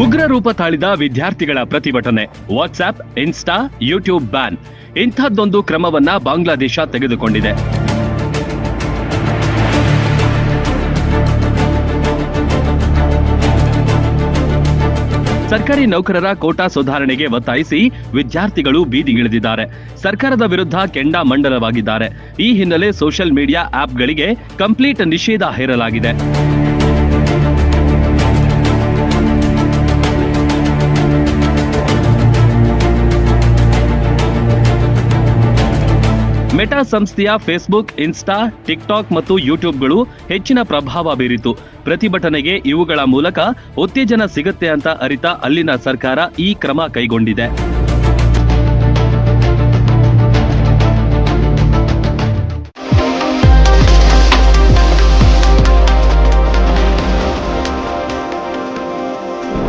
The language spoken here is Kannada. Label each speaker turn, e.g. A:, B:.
A: ಉಗ್ರ ರೂಪ ತಾಳಿದ ವಿದ್ಯಾರ್ಥಿಗಳ ಪ್ರತಿಭಟನೆ. ವಾಟ್ಸ್ಆಪ್ ಇನ್ಸ್ಟಾ ಯೂಟ್ಯೂಬ್ ಬ್ಯಾನ್ ಇಂಥದ್ದೊಂದು ಕ್ರಮವನ್ನ ಬಾಂಗ್ಲಾದೇಶ ತೆಗೆದುಕೊಂಡಿದೆ. ಸರ್ಕಾರಿ ನೌಕರರ ಕೋಟಾ ಸುಧಾರಣೆಗೆ ಒತ್ತಾಯಿಸಿ ವಿದ್ಯಾರ್ಥಿಗಳು ಬೀದಿಗಿಳಿದಿದ್ದಾರೆ ಸರ್ಕಾರದ ವಿರುದ್ಧ ಕೆಂಡಾಮಂಡಲವಾಗಿದ್ದಾರೆ ಈ ಹಿನ್ನೆಲೆ ಸೋಷಿಯಲ್ ಮೀಡಿಯಾ ಆಪ್ಗಳಿಗೆ ಕಂಪ್ಲೀಟ್ ನಿಷೇಧ ಹೇರಲಾಗಿದೆ. ಮೆಟಾ ಸಂಸ್ಥೆಯ ಫೇಸ್ಬುಕ್, ಇನ್ಸ್ಟಾ, ಟಿಕ್ಟಾಕ್ ಮತ್ತು ಯೂಟ್ಯೂಬ್ಗಳು ಹೆಚ್ಚಿನ ಪ್ರಭಾವ ಬೀರಿತು. ಪ್ರತಿಭಟನೆಗೆ ಇವುಗಳ ಮೂಲಕ ಉತ್ತೇಜನ ಸಿಗುತ್ತೆ ಅಂತ ಅರಿತ ಅಲ್ಲಿನ ಸರ್ಕಾರ ಈ ಕ್ರಮ ಕೈಗೊಂಡಿದೆ.